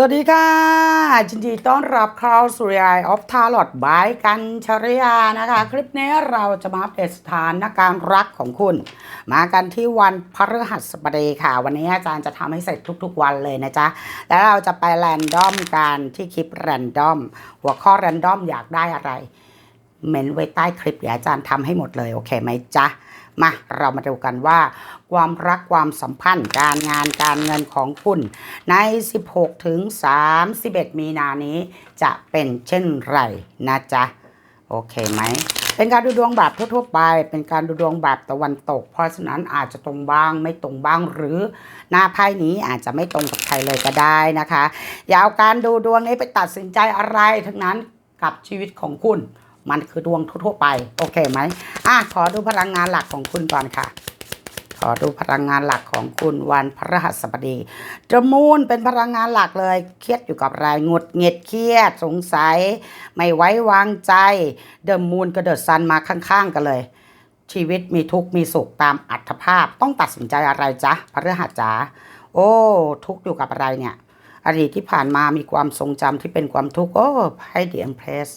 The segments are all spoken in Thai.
สวัสดีค่ะยินดีต้อนรับเข้าสู่รายออฟทาร์ลอดบายกันชริยานะคะ คลิปนี้เราจะมาอัปเดตสถานการณ์รักของคุณ มากันที่วันพฤหัสบดีค่ะ วันนี้อาจารย์จะทำให้เสร็จทุกๆวันเลยนะจ๊ะ แล้วเราจะไปแรนดอมกันที่คลิปแรนดอม หัวข้อแรนดอมอยากได้อะไร เมนไว้ใต้คลิปเดี๋ยวอาจารย์ทำให้หมดเลย โอเคไหมจ๊ะ มาเรามาดูกันว่า ความรักความสัมพันธ์ การงานการเงินของคุณ ใน 16 ถึง 31 มีนานี้จะเป็นเช่นไรนะจ๊ะ โอเคไหม เป็นการดูดวงแบบทั่วๆไป เป็นการดูดวงแบบตะวันตก เพราะฉะนั้นอาจจะตรงบ้างไม่ตรงบ้างหรือหน้าไพ่นี้อาจจะไม่ตรงกับใครเลยก็ได้นะคะ อย่าเอาการดูดวงนี้ไปตัดสินใจอะไรทั้งนั้นกับชีวิตของคุณ มันคือดวงทั่วๆไป โอเคไหมอะขอดูพลังงานหลักของคุณก่อนค่ะ ขอดูพลังงานหลักของคุณวันพฤหัสบดีจมูนเป็นพลังงานหลักเลย เครียดอยู่กับอะไรงดหงิดเครียดสงสัย ไม่ไว้วางใจ เดอะมูนกับเดอะซันมาข้างๆกันเลย ชีวิตมีทุกข์มีสุขตามอัตภาพ ต้องตัดสินใจอะไรจ๊ะพฤหัสจ๋าโอ้ ทุกข์อยู่กับอะไรเนี่ยอดีตที่ผ่านมามีความทรงจำที่เป็นความทุกข์ โอ้ให้ดีเอ็มเพรส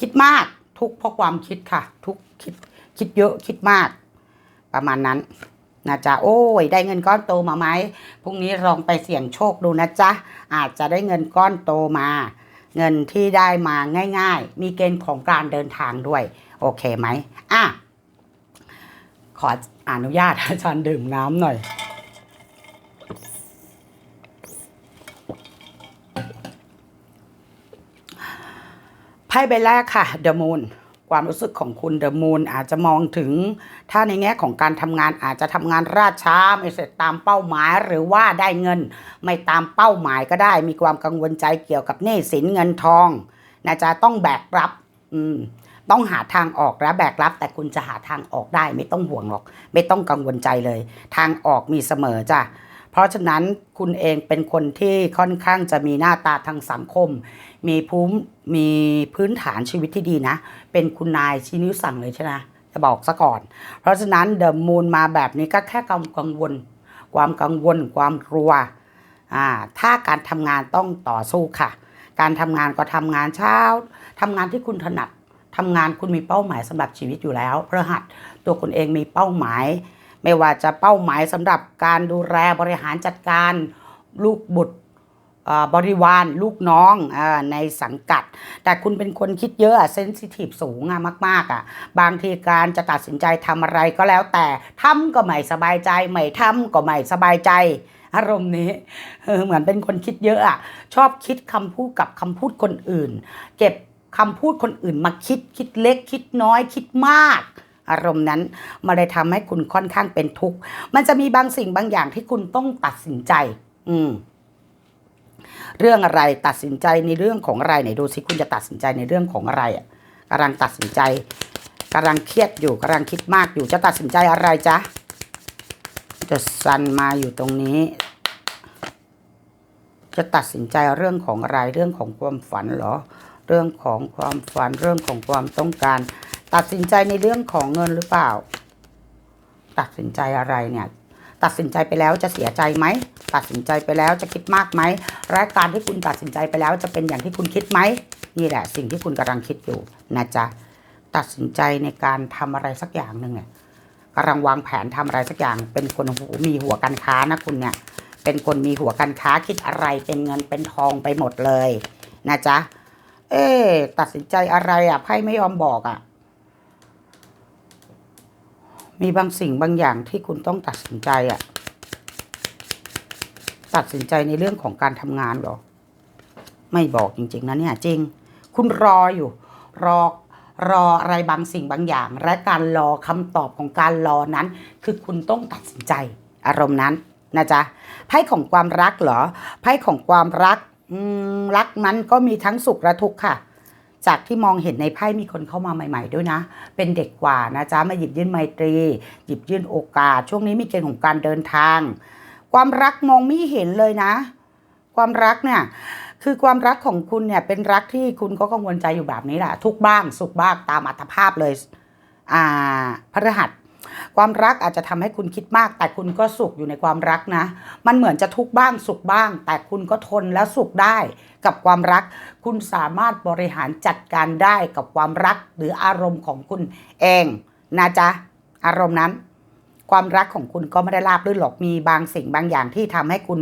คิดมาก ทุกข์เพราะความคิดค่ะ ทุกคิดคิดเยอะคิดมาก ประมาณนั้นนะจ๊ะโอ้ยได้เงินก้อนโตมาไหมพรุ่งนี้ลองไปเสี่ยงโชคดูนะจ๊ะอาจจะได้เงินก้อนโตมา เงินที่ได้มาง่าย ๆ มีเกณฑ์ของการเดินทางด้วย โอเคไหมอะขออนุญาตอาจารย์ดื่มน้ำหน่อย ไพ่ใบแรกค่ะ The Moon ความรู้สึกของคุณเดอะมูนอาจจะมองถึง ถ้าในแง่ของการทำงานอาจจะทำงานราช้าไม่เสร็จตามเป้าหมาย หรือว่าได้เงิน ไม่ตามเป้าหมายก็ได้ มีความกังวลใจเกี่ยวกับหนี้สินเงินทองนะจ๊ะต้องแบกรับ อืมต้องหาทางออกและแบกรับ แต่คุณจะหาทางออกได้ ไม่ต้องห่วงหรอก ไม่ต้องกังวลใจเลย ทางออกมีเสมอจ้ะเพราะฉะนั้นคุณเองเป็นคนที่ค่อนข้างจะมีหน้าตาทางสังคม มีภูมิมีพื้นฐานชีวิตที่ดีนะ เป็นคุณนายชี้นิ้วสั่งเลยใช่ไหมจะบอกซะก่อน เพราะฉะนั้นเดอะมูนมาแบบนี้ก็แค่ความกังวล ความกังวล ความกลัวอ่าถ้าการทำงานต้องต่อสู้ค่ะ การทำงานก็ทำงานเช้าทำงานที่คุณถนัดทำงานคุณมีเป้าหมายสำหรับชีวิตอยู่แล้วพระหัสตัวคุณเองมีเป้าหมาย ไม่ว่าจะเป้าหมายสำหรับการดูแลบริหารจัดการ ลูกบุตร บริวารลูกน้องอในสังกัด แต่คุณเป็นคนคิดเยอะเซนซิทีฟสูงอะมากๆอะบางทีการจะตัดสินใจทำอะไรก็แล้วแต่ทำก็ไม่สบายใจ ไม่ทำก็ไม่สบายใจ อารมณ์นี้เออเหมือนเป็นคนคิดเยอะอะชอบคิดคำพูดกับคำพูดคนอื่น เก็บคำพูดคนอื่นมาคิดคิดเล็ก คิดน้อยคิดมากอารมณ์นั้นมาเลยทำให้คุณค่อนข้างเป็นทุกข์ มันจะมีบางสิ่งบางอย่างที่คุณต้องตัดสินใจ อืม เรื่องอะไรตัดสินใจในเรื่องของอะไรไหนดูสิคุณจะตัดสินใจในเรื่องของอะไรอะกำลังตัดสินใจกำลังเครียดอยู่กำลังคิดมากอยู่จะตัดสินใจอะไรจ๊ะจะซันมาอยู่ตรงนี้ จะตัดสินใจเรื่องของอะไรเรื่องของความฝันเหรอ เรื่องของความฝันเรื่องของความต้องการ ตัดสินใจในเรื่องของเงินหรือเปล่า ตัดสินใจอะไรเนี่ย ตัดสินใจไปแล้วจะเสียใจไหม ตัดสินใจไปแล้วจะคิดมากไหมและการที่คุณตัดสินใจไปแล้วจะเป็นอย่างที่คุณคิดไหมนี่แหละ สิ่งที่คุณกำลังคิดอยู่นะจ๊ะตัดสินใจในการทำอะไรสักอย่างหนึ่งเนี่ยกำลังวางแผนทำอะไรสักอย่าง เป็นคนหูมีหัวการค้านะคุณเนี่ย เป็นคนมีหัวการค้าคิดอะไรเป็นเงินเป็นทองไปหมดเลยนะจ๊ะเอ๊ตัดสินใจอะไรอะไพ่ไม่ยอมบอกอะ มีบางสิ่งบางอย่างที่คุณต้องตัดสินใจอะ ตัดสินใจในเรื่องของการทำงานเหรอ ไม่บอกจริง ๆ นะเนี่ยจริง คุณรออยู่ รอรออะไรบางสิ่งบางอย่าง และการรอคำตอบของการรอนั้น คือคุณต้องตัดสินใจ อารมณ์นั้นนะจ๊ะไพ่ของความรักเหรอไพ่ของความรักรักนั้นก็มีทั้งสุขและทุกข์ค่ะ จากที่มองเห็นในไพ่มีคนเข้ามาใหม่ๆด้วยนะ เป็นเด็กกว่านะจ๊ะมาหยิบยื่นไมตรี หยิบยื่นโอกาส ช่วงนี้มีเกณฑ์ของการเดินทาง ความรักมองไม่เห็นเลยนะ ความรักเนี่ยคือความรักของคุณเนี่ยเป็นรักที่คุณก็กังวลใจอยู่แบบนี้แหละทุกบ้างสุขบ้างตามอัตภาพเลยอ่าพฤหัสความรักอาจจะทำให้คุณคิดมาก แต่คุณก็สุขอยู่ในความรักนะ มันเหมือนจะทุกข์บ้างสุขบ้าง แต่คุณก็ทนและสุขได้กับความรัก คุณสามารถบริหารจัดการได้กับความรักหรืออารมณ์ของคุณเองนะจ๊ะอารมณ์นั้น ความรักของคุณก็ไม่ได้ราบรื่นหรอกมีบางสิ่งบางอย่างที่ทำให้คุณ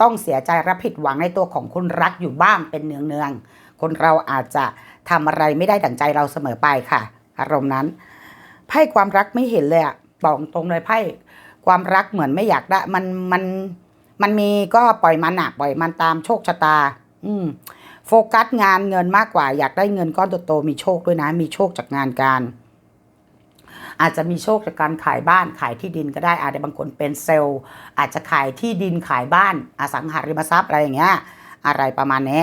ต้องเสียใจและผิดหวังในตัวของคนรักอยู่บ้างเป็นเนืองๆคนเราอาจจะทำอะไรไม่ได้ดั่งใจเราเสมอไปค่ะ อารมณ์นั้นไพ่ความรักไม่เห็นเลยอะบอกตรงเลยไพ่ความรักเหมือนไม่อยากได้มันมันมันมีก็ปล่อยมันอะปล่อยมันตามโชคชะตา อืมโฟกัสงานเงินมากกว่าอยากได้เงินก้อนโตๆมีโชคด้วยนะ มีโชคจากงานการ อาจจะมีโชคจากการขายบ้านขายที่ดินก็ได้อาจจะบางคนเป็นเซลล์ อาจจะขายที่ดินขายบ้านอสังหาริมทรัพย์อะไรอย่างเงี้ยอะไรประมาณนี้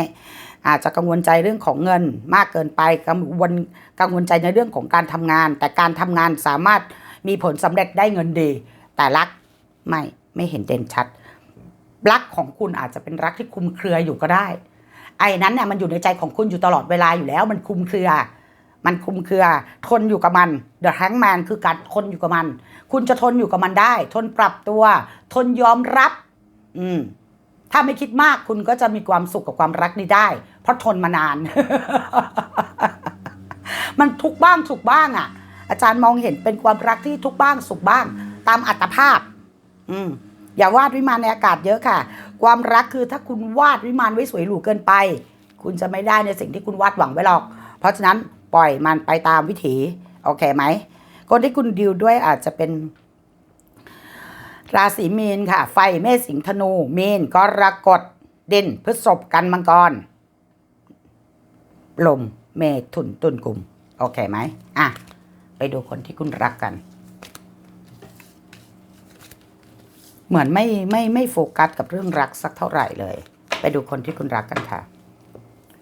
อาจจะกังวลใจเรื่องของเงินมากเกินไปกังวลกังวลใจในเรื่องของการทำงาน แต่การทำงานสามารถมีผลสำเร็จได้เงินดี แต่รักไม่ไม่เห็นเด่นชัด รักของคุณอาจจะเป็นรักที่คุมเครืออยู่ก็ได้ ไอ้นั้นเนี่ยมันอยู่ในใจของคุณอยู่ตลอดเวลาอยู่แล้วมันคุมเครือ มันคุมเครือ ทนอยู่กับมัน The Hangman คือการทนอยู่กับมัน คุณจะทนอยู่กับมันได้ ทนปรับตัว ทนยอมรับ อืม ถ้าไม่คิดมากคุณก็จะมีความสุขกับความรักนี้ได้ เพราะทนมานาน มันทุกบ้างสุขบ้างอะ่ะ อาจารย์มองเห็นเป็นความรักที่ทุกบ้างสุขบ้าง ตามอัตภาพ อืมอย่าวาดวิมานในอากาศเยอะค่ะ ความรักคือถ้าคุณวาดวิมานไว้สวยหรูเกินไป คุณจะไม่ได้ในสิ่งที่คุณวาดหวังไว้หรอก เพราะฉะนั้น ปล่อยมันไปตามวิถีโอเคไหมคนที่คุณดิวด้วยอาจจะเป็น ราศีมีนค่ะ ไฟเมษสิงธนู มีนกรกฎเด่นพฤษภกันมังกรลมเมถุนตุลกุมโอเคไหมอะ ไปดูคนที่คุณรักกัน เหมือนไม่ไม่ไม่โฟกัสกับเรื่องรักสักเท่าไหร่เลย ไปดูคนที่คุณรักกันค่ะ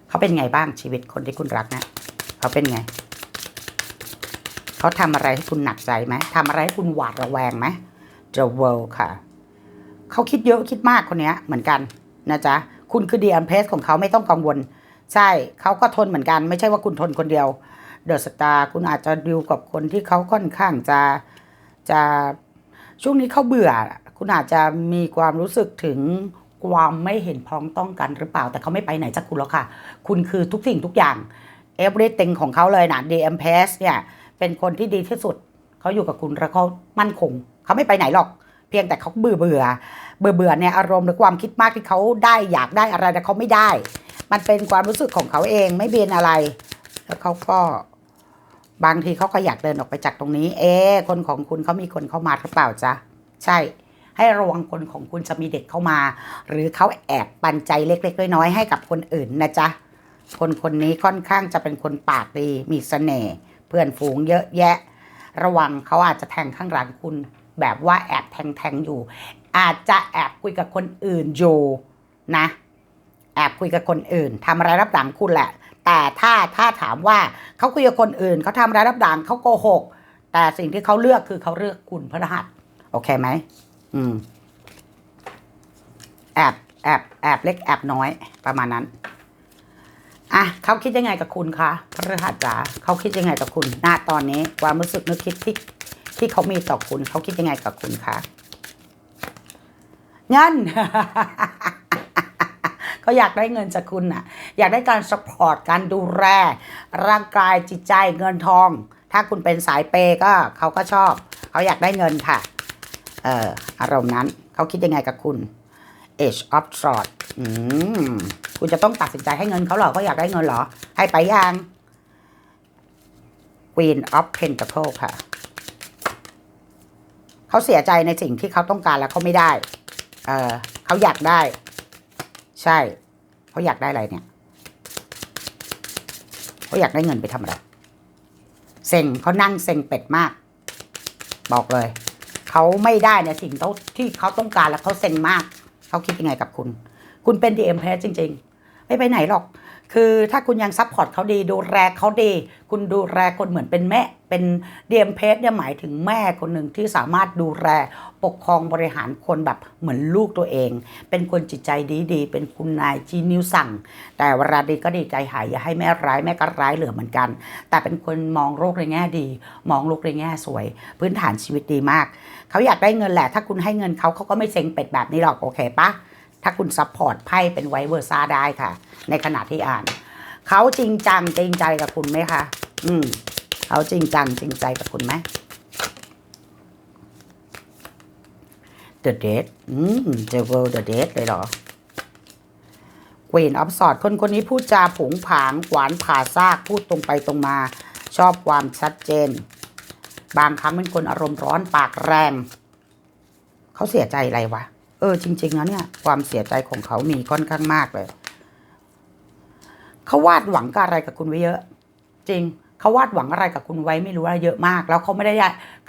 เขาเป็นไงบ้างชีวิตคนที่คุณรักเนะ เขาเป็นไง เขาทำอะไรให้คุณหนักใจไหมทำอะไรให้คุณหวาดระแวงไหม The World ค่ะ เขาคิดเยอะคิดมากคนนี้เหมือนกันนะจ๊ะ คุณคือดีอัมเพสของเขาไม่ต้องกังวล ใช่เขาก็ทนเหมือนกัน ไม่ใช่ว่าคุณทนคนเดียว เดอะสตาร์คุณอาจจะดิวกับคนที่เขาค่อนข้างจะจะช่วงนี้เขาเบื่อ คุณอาจจะมีความรู้สึกถึงความไม่เห็นพ้องต้องกันหรือเปล่า แต่เขาไม่ไปไหนจากคุณแล้วค่ะ คุณคือทุกสิ่งทุกอย่าง everything ของเขาเลยนะ DM p a s เนี่ยเป็นคนที่ดีที่สุด เขาอยู่กับคุณแล้วเขามั่นคง เขาไม่ไปไหนหรอก เพียงแต่เขาเบื่อเบื่อ เบื่อเบื่อเนี่ยอารมณ์หรือความคิดมากที่เขาได้อยากได้อะไรแต่เขาไม่ได้ มันเป็นความรู้สึกของเขาเองไม่เป็นอะไร แล้วเขาก็บางทีเขาก็อยากเดินออกไปจากตรงนี้ เอ๊คนของคุณเขามีคนเข้ามาหรือเปล่าจ๊ะ ใช่ ให้ระวังคนของคุณจะมีเด็กเข้ามา หรือเขาแอบปันใจเล็กๆน้อยๆให้กับคนอื่นนะจ๊ะ คนคนนี้ค่อนข้างจะเป็นคนปากดี มีเสน่ห์เพื่อนฝูงเยอะแยะ ระวังเขาอาจจะแทงข้างหลังคุณ แบบว่าแอบแทงแทงอยู่ อาจจะแอบคุยกับคนอื่นอยู่นะ แอบคุยกับคนอื่นทำอะไรรับหลังคุณแหละ แต่ถ้าถ้าถามว่าเขาคุยกับคนอื่นเขาทำอะไรรับหลังเขาโกหก แต่สิ่งที่เขาเลือกคือเขาเลือกคุณพระรหัสโอเคไหมอืมแอบแอบแอบเล็กแอบน้อยประมาณนั้น อะเขาคิดยังไงกับคุณคะพระหัสจ๋าเขาคิดยังไงกับคุณณตอนนี้ความรู้สึกนึกคิดที่ที่เขามีต่อคุณเขาคิดยังไงกับคุณคะเงินเขาอยากได้เงินจากคุณน่ะ อยากได้การสปอร์ตการดูแลร่างกายจิตใจเงินทอง ถ้าคุณเป็นสายเปย์ก็เขาก็ชอบ เขาอยากได้เงินค่ะ เอ่ออารมณ์นั้น เขาคิดยังไงกับคุณ Age of Swords อืมคุณจะต้องตัดสินใจให้เงินเขาเหรอเขาอยากได้เงินเหรอ ให้ไปยัง Queen of pentacles ค่ะ เขาเสียใจในสิ่งที่เขาต้องการแล้วเขาไม่ได้ เออเขาอยากได้ ใช่ เขาอยากได้อะไรเนี่ย เขาอยากได้เงินไปทำอะไร เซ็งเขานั่งเซ็งเป็ดมาก บอกเลย เขาไม่ได้ในสิ่งที่เขาต้องการแล้วเขาเซ็งมาก เขาคิดยังไงกับคุณ คุณเป็นดีเอ็มเพสจริง ๆ ไม่ไปไหนหรอก คือถ้าคุณยังซัพพอร์ตเขาดีดูแลเขาดี คุณดูแลคนเหมือนเป็นแม่ เป็นเดียมเพสเนี่ยหมายถึงแม่คนหนึ่งที่สามารถดูแลปกครองบริหารคนแบบเหมือนลูกตัวเอง เป็นคนจิตใจดีๆ เป็นคุณนายจีนิวสั่ง แต่เวลาดีก็ดีใจหายอย่าให้แม่ร้ายแม่ก็ร้ายเหลือเหมือนกัน แต่เป็นคนมองโลกในแง่ดี มองโลกในแง่สวย พื้นฐานชีวิตดีมาก เขาอยากได้เงินแหละ ถ้าคุณให้เงินเขาเขาก็ไม่เซ็งเป็ดแบบนี้หรอกโอเคปะ ถ้าคุณซัพพอร์ตไพ่เป็นไวเวอร์ซ่าได้ค่ะ ในขณะที่อ่าน เขาจริงจังจริงใจกับคุณไหมคะ อืม เขาจริงจังจริงใจกับคุณไหม The Date อืม The World The Date เลยเหรอ Queen of Swords คนคนนี้พูดจาผงผางหวานผ่าซากพูดตรงไปตรงมา ชอบความชัดเจน บางครั้งเป็นคนอารมณ์ร้อนปากแรง เขาเสียใจอะไรวะ เออจริงๆแล้วเนี่ย ความเสียใจของเขามีค่อนข้างมากเลยเขาวาดหวังกับอะไรกับคุณไว้เยอะ จริงเขาวาดหวังอะไรกับคุณไว้ไม่รู้ว่าเยอะมาก แล้วเขาไม่ได้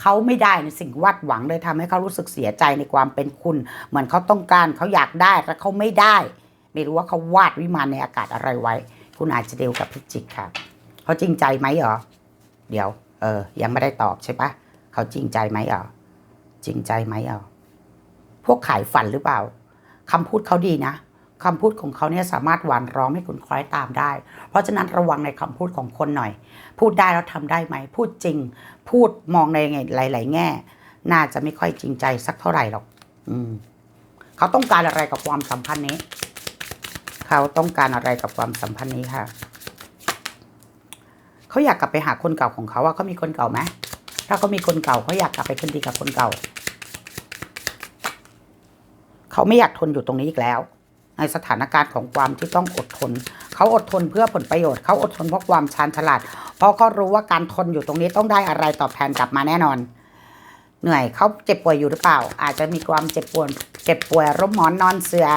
เขาไม่ได้ในสิ่งวาดหวังเลยทำให้เขารู้สึกเสียใจในความเป็นคุณ เหมือนเขาต้องการเขาอยากได้แต่เขาไม่ได้ ไม่รู้ว่าเขาวาดวิมานในอากาศอะไรไว้ คุณอาจจะเดียวกับพิจิกค่ะเขาจริงใจไหมเหรอเดี๋ยว เออ ยังไม่ได้ตอบใช่ปะเขาจริงใจไหมเหรอจริงใจไหมเหรอ พวกขายฝันหรือเปล่าคำพูดเขาดีนะคำพูดของเขาเนี่ยสามารถหวานร้องให้คุณคล้อยตามได้ เพราะฉะนั้นระวังในคำพูดของคนหน่อย พูดได้แล้วทำได้ไหม พูดจริง พูดมองในหลาย ๆ แง่ น่าจะไม่ค่อยจริงใจสักเท่าไหร่หรอก อืม เขาต้องการอะไรกับความสัมพันธ์นี้ เขาต้องการอะไรกับความสัมพันธ์นี้ค่ะ เขาอยากกลับไปหาคนเก่าของเขาว่าเขามีคนเก่าไหมถ้าเขามีคนเก่าเขาอยากกลับไปคืนดีกับคนเก่า เขาไม่อยากทนอยู่ตรงนี้อีกแล้ว ในสถานการณ์ของความที่ต้องอดทน เขาอดทนเพื่อผลประโยชน์ เขาอดทนเพราะความชาญฉลาด เพราะเขารู้ว่าการทนอยู่ตรงนี้ต้องได้อะไรตอบแทนกลับมาแน่นอน เหนื่อยเขาเจ็บป่วยอยู่หรือเปล่า อาจจะมีความเจ็บป่วยเจ็บป่วยร่มหมอนนอนเสือ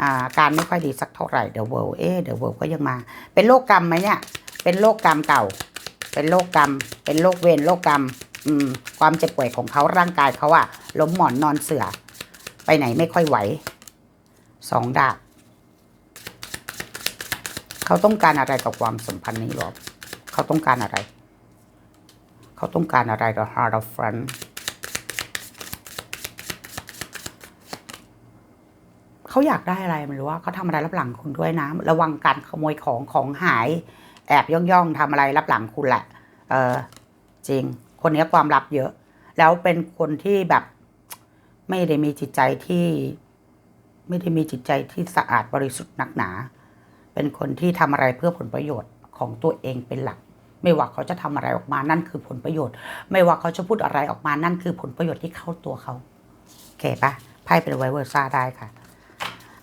อ่าการไม่ค่อยดีสักเท่าไหร่เดอะเวิลเอ๊เดอะเวิลก็ยังมา เป็นโรคกรรมไหมเนี่ย เป็นโรคกรรมเก่า เป็นโรคกรรม เป็นโรคเวรโรคกรรม อืม ความเจ็บป่วยของเขาร่างกายเขาอะล้มหมอนนอนเสือ ไปไหนไม่ค่อยไหวสองดาบเขาต้องการอะไรกับความสัมพันธ์นี้หรอเขาต้องการอะไร เขาต้องการอะไรกับ Heart of Friend เขาอยากได้อะไรไม่รู้ว่าเขาทำอะไรรับหลังคุณด้วยนะ ระวังการขโมยของของหาย แอบย่องย่องๆทำอะไรรับหลังคุณแหละ เออจริง คนนี้ความลับเยอะ แล้วเป็นคนที่แบบ ไม่ได้มีจิตใจที่ ไม่ได้มีจิตใจที่สะอาดบริสุทธิ์นักหนา เป็นคนที่ทำอะไรเพื่อผลประโยชน์ของตัวเองเป็นหลัก ไม่ว่าเขาจะทำอะไรออกมานั่นคือผลประโยชน์ ไม่ว่าเขาจะพูดอะไรออกมานั่นคือผลประโยชน์ที่เข้าตัวเขาโอเคปะไพ่เป็นไวเวอร์ซ่าได้ค่ะ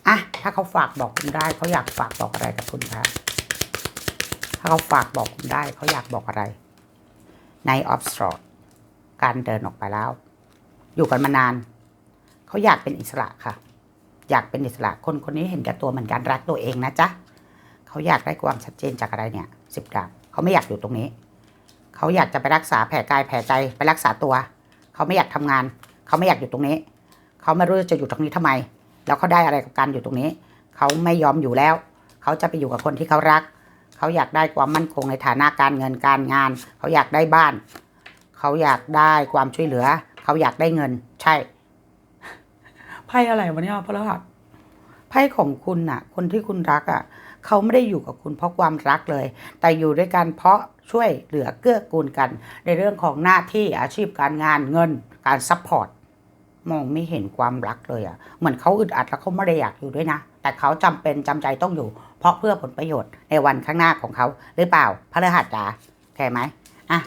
อะถ้าเขาฝากบอกคุณได้เขาอยากฝากบอกอะไรกับคุณคะถ้าเขาฝากบอกคุณได้เขาอยากบอกอะไรในออฟสตรอการเดินออกไปแล้ว อยู่กันมานาน เขาอยากเป็นอิสระค่ะ อยากเป็นอิสระคนคนนี้เห็นแก่ตัวเหมือนกันรักตัวเองนะจ๊ะเขาอยากได้ความชัดเจนจากอะไรเนี่ยสิบดาบเขาไม่อยากอยู่ตรงนี้ เขาอยากจะไปรักษาแผลกายแผลใจไปรักษาตัว เขาไม่อยากทำงาน เขาไม่อยากอยู่ตรงนี้ เขาไม่รู้จะอยู่ตรงนี้ทำไม แล้วเขาได้อะไรกับการอยู่ตรงนี้ เขาไม่ยอมอยู่แล้ว เขาจะไปอยู่กับคนที่เขารัก เขาอยากได้ความมั่นคงในฐานะการเงินการงาน เขาอยากได้บ้าน เขาอยากได้ความช่วยเหลือ เขาอยากได้เงิน ใช่ พ่อะไรวะเนี่ยพระรหัสไพ่ของคุณน่ะ คนที่คุณรักอะเขาไม่ได้อยู่กับคุณเพราะความรักเลย แต่อยู่ด้วยกันเพราะช่วยเหลือเกื้อกูลกัน ในเรื่องของหน้าที่อาชีพการงานเงิน การซัพพอร์ตมองไม่เห็นความรักเลยอะเหมือนเขาอึดอัดแล้วเขาไม่ได้อยากอยู่ด้วยนะ แต่เขาจำเป็นจำใจต้องอยู่ เพราะเพื่อผลประโยชน์ในวันข้างหน้าของเขาหรือเปล่าพระฤหัสจ๋าโอเคไหมอะ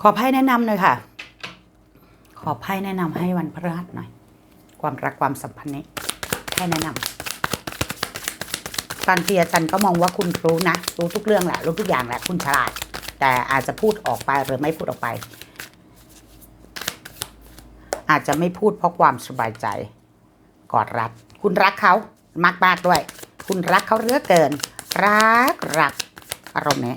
ขอไพ่แนะนำหน่อยค่ะ ขอไพ่แนะนำให้วันพฤหัสหน่อย ความรักความสัมพันธ์นี้แค่แนะนำบางทีอาจารย์ก็มองว่าคุณรู้นะ รู้ทุกเรื่องแหละ รู้ทุกอย่างแหละ คุณฉลาด แต่อาจจะพูดออกไปหรือไม่พูดออกไป อาจจะไม่พูดเพราะความสบายใจ กอดรัด คุณรักเขามากมากด้วย คุณรักเขาเหลือเกิน รักรักอารมณ์นี้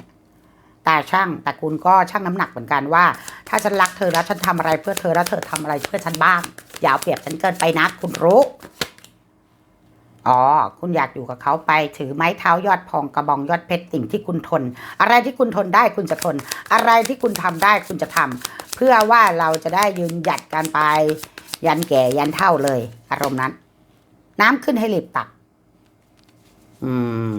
แต่ช่างแต่คุณก็ช่างน้ำหนักเหมือนกันว่า ถ้าฉันรักเธอแล้วฉันทำอะไรเพื่อเธอแล้วเธอทำอะไรเพื่อฉันบ้าง อย่าเอาเปรียบฉันเกินไปนะคุณรู้อ๋อ คุณอยากอยู่กับเขาไป ถือไม้เท้ายอดพองกระบองยอดเพชรสิ่งที่คุณทน อะไรที่คุณทนได้คุณจะทน อะไรที่คุณทำได้คุณจะทำเพื่อว่าเราจะได้ยืนหยัดกันไป ยันแก่ยันเท่าเลย อารมณ์นั้น น้ำขึ้นให้รีบตัก อืม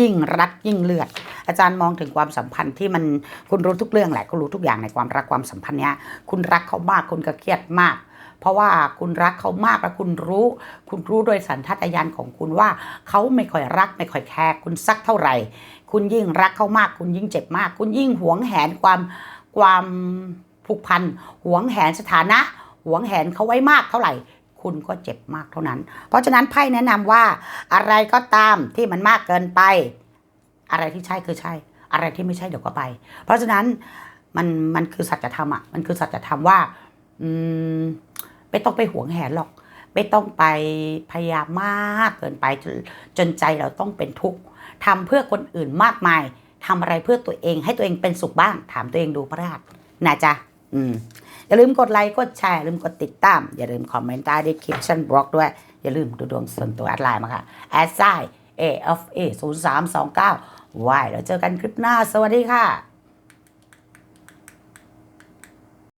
ยิ่งรักยิ่งเลือด อาจารย์มองถึงความสัมพันธ์ที่มันคุณรู้ทุกเรื่องแหละคุณรู้ทุกอย่างในความรักความสัมพันธ์เนี้ยคุณรักเขามากคุณก็เครียดมาก เพราะว่าคุณรักเขามากและคุณรู้ คุณรู้โดยสัญชาตญาณของคุณว่าเขาไม่ค่อยรักไม่ค่อยแคร์คุณสักเท่าไหร่ คุณยิ่งรักเขามาก คุณยิ่งเจ็บมาก คุณยิ่งหวงแหนความความผูกพันหวงแหนสถานะหวงแหนเขาไว้มากเท่าไหร่คุณก็เจ็บมากเท่านั้น เพราะฉะนั้นไพ่แนะนำว่าอะไรก็ตามที่มันมากเกินไป อะไรที่ใช่คือใช่ อะไรที่ไม่ใช่เดี๋ยวก็ไป เพราะฉะนั้นมันมันคือสัจธรรมอะมันคือสัจธรรมว่าอืมไม่ต้องไปหวงแหนหรอก ไม่ต้องไปพยายามมากเกินไปจนจนใจเราต้องเป็นทุกข์ทำเพื่อคนอื่นมากมายทำอะไรเพื่อตัวเองให้ตัวเองเป็นสุขบ้าง ถามตัวเองดูพระราชนะจ๊ะอืมอย่าลืมกดไลค์กดแชร์อย่าลืมกดติดตาม อย่าลืมคอมเมนต์ใต้ดีคริปชั่นบล็อกด้วย อย่าลืมดูดวงส่วนตัวแอดไลน์มาค่ะแอดไซ A F A 0 3 2 9วา ไหว้แล้วเจอกันคลิปหน้า สวัสดีค่ะ